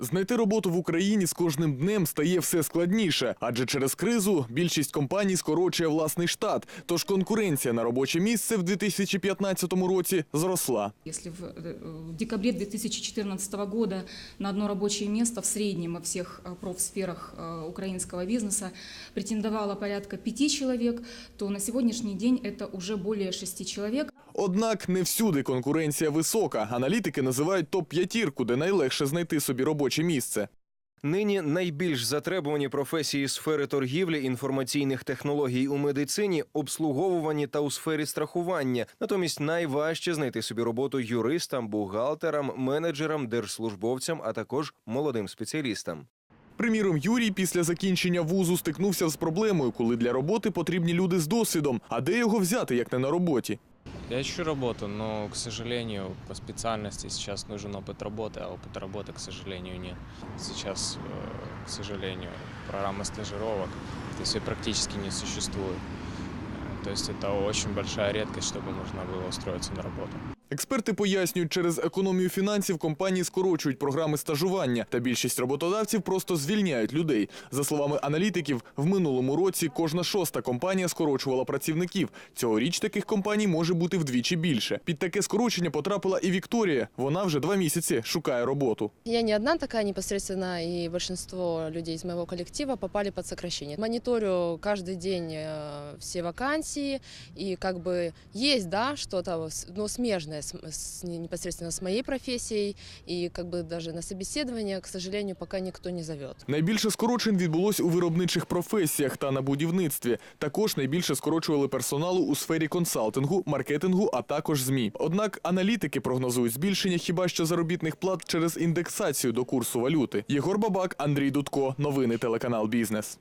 Знайти роботу в Україні з кожним днем стає все складніше, адже через кризу більшість компаній скорочує власний штат. Тож конкуренція на робоче місце в 2015 році зросла. Если в, э, в декабре 2014 года на одно рабочее место в среднем во всех э, профсферах э, украинского бизнеса претендовало порядка пяти человек, то на сегодняшний день это уже более шести человек. Однак не всюди конкуренція висока. Аналітики називають топ-п'ятірку, де найлегше знайти собі робоче місце. Нині найбільш затребувані професії сфери торгівлі, інформаційних технологій у медицині, обслуговуванні та у сфері страхування. Натомість найважче знайти собі роботу юристам, бухгалтерам, менеджерам, держслужбовцям, а також молодим спеціалістам. Приміром, Юрій після закінчення вузу стикнувся з проблемою, коли для роботи потрібні люди з досвідом. А де його взяти, як не на роботі? Я ищу работу, но, к сожалению, по специальности сейчас нужен опыт работы, а опыта работы, к сожалению, нет. Сейчас, э, к сожалению, программа стажировок то есть, её практически не существует. Э, То есть это очень большая редкость, чтобы можно было устроиться на работу. Експерти пояснюють, через економію фінансів компанії скорочують програми стажування, та більшість роботодавців просто звільняють людей. За словами аналітиків, в минулому році кожна шоста компанія скорочувала працівників. Цьогоріч таких компаній може бути вдвічі більше. Під таке скорочення потрапила і Вікторія. Вона вже два місяці шукає роботу. Я не одна такая непосредственно, и большинство людей из моего коллектива попали под сокращение. Мониторю каждый день э, все вакансии, и как бы есть, да, что-то ну, смежное с, с- не- непосредственно с моей профессией, и как бы даже на собеседование, к сожалению, пока никто не зовет. Найбільше скорочень відбулось у виробничих професіях та на будівництві. Також найбільше скорочували персоналу у сфері консалтингу, маркетингу, а також змі. Однак аналітики прогнозують збільшення хіба що заробітних плат через індексацію до курсу валюти. Єгор Бабак, Андрій Дудко. Новини телеканал Бізнес.